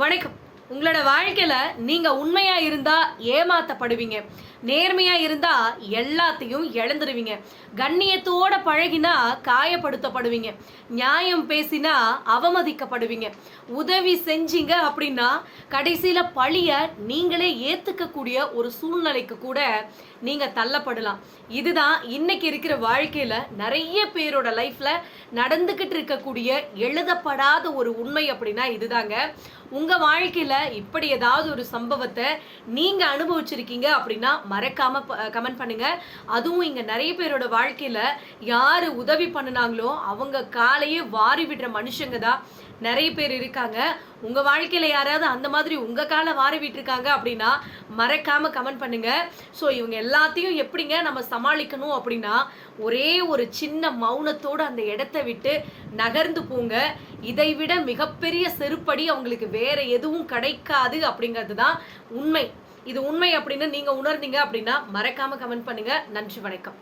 வணக்கம். உங்களோட வாழ்க்கையில் நீங்கள் உண்மையாக இருந்தால் ஏமாத்தப்படுவீங்க. நேர்மையாக இருந்தால் எல்லாத்தையும் இழந்துருவீங்க. கண்ணியத்தோட பழகினா காயப்படுத்தப்படுவீங்க. நியாயம் பேசினா அவமதிக்கப்படுவீங்க. உதவி செஞ்சீங்க அப்படின்னா கடைசியில் பழியை நீங்களே ஏற்றுக்கக்கூடிய ஒரு சூழ்நிலைக்கு கூட நீங்கள் தள்ளப்படலாம். இதுதான் இன்னைக்கு இருக்கிற வாழ்க்கையில் நிறைய பேரோட லைஃப்பில் நடந்துக்கிட்டு இருக்கக்கூடிய எழுதப்படாத ஒரு உண்மை அப்படின்னா இதுதாங்க. உங்க வாழ்க்கையில இப்படி ஏதாவது ஒரு சம்பவத்தை நீங்க அனுபவிச்சிருக்கீங்க அப்படின்னா மறக்காம கமெண்ட் பண்ணுங்க. அதுவும் இங்க நிறைய பேரோட வாழ்க்கையில யாரு உதவி பண்ணுனாங்களோ அவங்க காலையே வாரி விடுற மனுஷங்க தான் நிறைய பேர் இருக்காங்க. உங்க வாழ்க்கையில யாராவது அந்த மாதிரி உங்க காலை வாரி விட்டுருக்காங்க அப்படின்னா மறக்காம கமெண்ட் பண்ணுங்க. ஸோ இவங்க எல்லாத்தையும் எப்படிங்க நம்ம சமாளிக்கணும் அப்படின்னா ஒரே ஒரு சின்ன மௌனத்தோடு அந்த இடத்த விட்டு நகர்ந்து போங்க. இதை விட மிகப்பெரிய செருப்படி அவங்களுக்கு வேற எதுவும் கிடைக்காது அப்படிங்கிறது தான் உண்மை. இது உண்மை அப்படின்னு நீங்க உணர்ந்தீங்க அப்படின்னா மறக்காம கமெண்ட் பண்ணுங்க. நன்றி வணக்கம்.